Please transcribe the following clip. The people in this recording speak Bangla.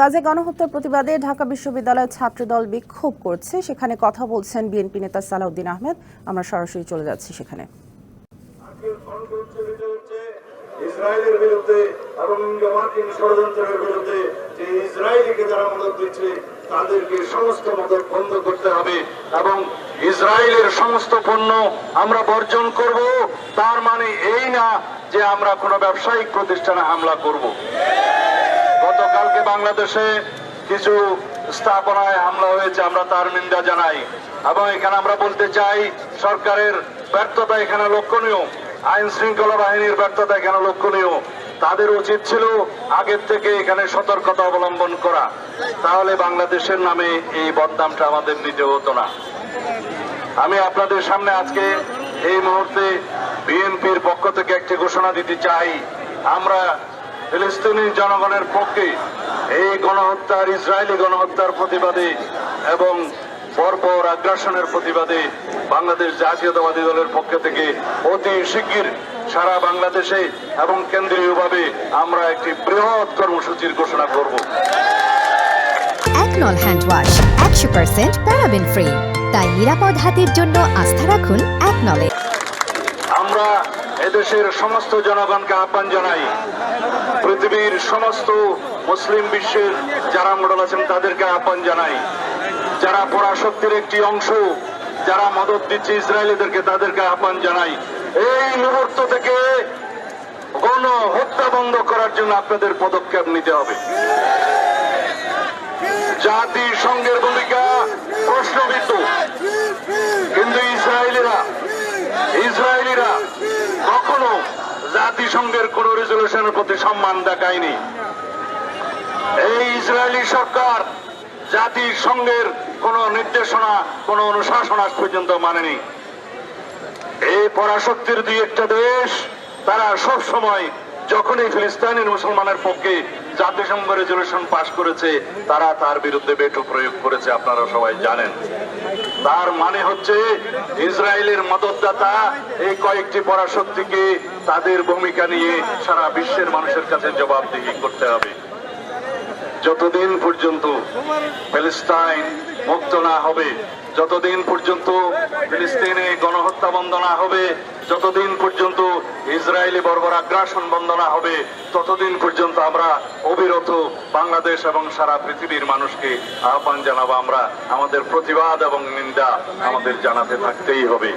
গাজে গণহত্যার প্রতিবাদে ঢাকা বিশ্ববিদ্যালয়ের ছাত্রদল বিক্ষোভ করছে। সেখানে কথা বলছেন বিএনপি নেতা সালাউদ্দিন আহমেদ। আমরা সরাসরি চলে যাচ্ছি সেখানে। ইসরায়েলের বিরুদ্ধে এবং মার্কিন ষড়যন্ত্রের বিরুদ্ধে যে ইসরায়েলকে যারা মদত দিচ্ছে, তাদেরকে সমস্ত মদত বন্ধ করতে হবে এবং ইসরায়েলের সমস্ত পণ্য আমরা বর্জন করব। তার মানে এই না যে আমরা কোনো ব্যবসায়িক প্রতিষ্ঠানে হামলা করব। গতকালকে বাংলাদেশে কিছু স্থাপনায় হামলা হয়েছে, আমরা তার নিন্দা জানাই। এবং এখানে আমরা বলতে চাই, সরকারের ব্যর্থতা এখানে লক্ষণীয়, আইন শৃঙ্খলা বাহিনীর ব্যর্থতা এখানে লক্ষণীয়। তাদের উচিত ছিল আগের থেকে এখানে সতর্কতা অবলম্বন করা। তাহলে বাংলাদেশের নামে এই বদনামটা আমাদের নিতে হতো না। আমি আপনাদের সামনে আজকে এই মুহূর্তে বিএনপির পক্ষ থেকে একটি ঘোষণা দিতে চাই। আমরা ফিলিস্তিনি জনগণের পক্ষে এই গণহত্যার ইসরায়েলি গণহত্যার প্রতিবাদে এবং পরপর আগ্রাসনের প্রতিবাদে বাংলাদেশ জাতীয়তাবাদী দলের পক্ষ থেকে অতি শিগগির সারা বাংলাদেশে এবং কেন্দ্রীয়ভাবে আমরা একটি বৃহৎ কর্মসূচির ঘোষণা করব। একনল হ্যান্ড ওয়াশ একশো পার্সেন্ট প্যারাবেন ফ্রি। তাই নিরাপদ হাতের জন্য আস্থা রাখুন একনলে আমরা এদেশের সমস্ত জনগণকে আহ্বান জানাই। পৃথিবীর সমস্ত মুসলিম বিশ্বের যারা মডেল আছেন, তাদেরকে আহ্বান জানাই। যারা পরাশক্তির একটি অংশ, যারা মদত দিচ্ছে ইসরায়েলিদেরকে তাদেরকে আহ্বান জানাই। এই মুহূর্ত থেকে গণ হত্যা বন্ধ করার জন্য আপনাদের পদক্ষেপ নিতে হবে। জাতি জাতিসংঘের ভূমিকা প্রশ্নবিদ্ধ। কিন্তু ইসরায়েলিরা ইসরায়েলিরা জাতিসংঘের কোন রেজলিউশনের প্রতি সম্মান দেখায়নি। এই ইসরায়েলি সরকার জাতিসংঘের কোন নির্দেশনা, কোন অনুশাসন আজ পর্যন্ত মানেনি। এই পরাশক্তির দুই একটা দেশ, তারা সব সময় যখনই ফিলিস্তাইনের মুসলমানের পক্ষে জাতিসংঘ রেজলিউশন পাশ করেছে, তারা তার বিরুদ্ধে বেটো প্রয়োগ করেছে, আপনারা সবাই জানেন। তার মানে হচ্ছে ইসরায়েলের মদতদাতা এই কয়েকটি পরাশক্তিকে তাদের ভূমিকা নিয়ে সারা বিশ্বের মানুষের কাছে জবাবদিহি করতে হবে। যতদিন পর্যন্ত প্যালেস্টাইন মুক্ত না হবে, যতদিন পর্যন্ত ফিলিস্তিনে গণহত্যা বন্ধ না হবে, যতদিন পর্যন্ত ইসরায়েলি বর্বর আগ্রাসন বন্ধ না হবে, ততদিন পর্যন্ত আমরা অবিরত বাংলাদেশ এবং সারা পৃথিবীর মানুষকে আহ্বান জানাব, আমরা আমাদের প্রতিবাদ এবং নিন্দা আমাদের জানাতে থাকতেই হবে।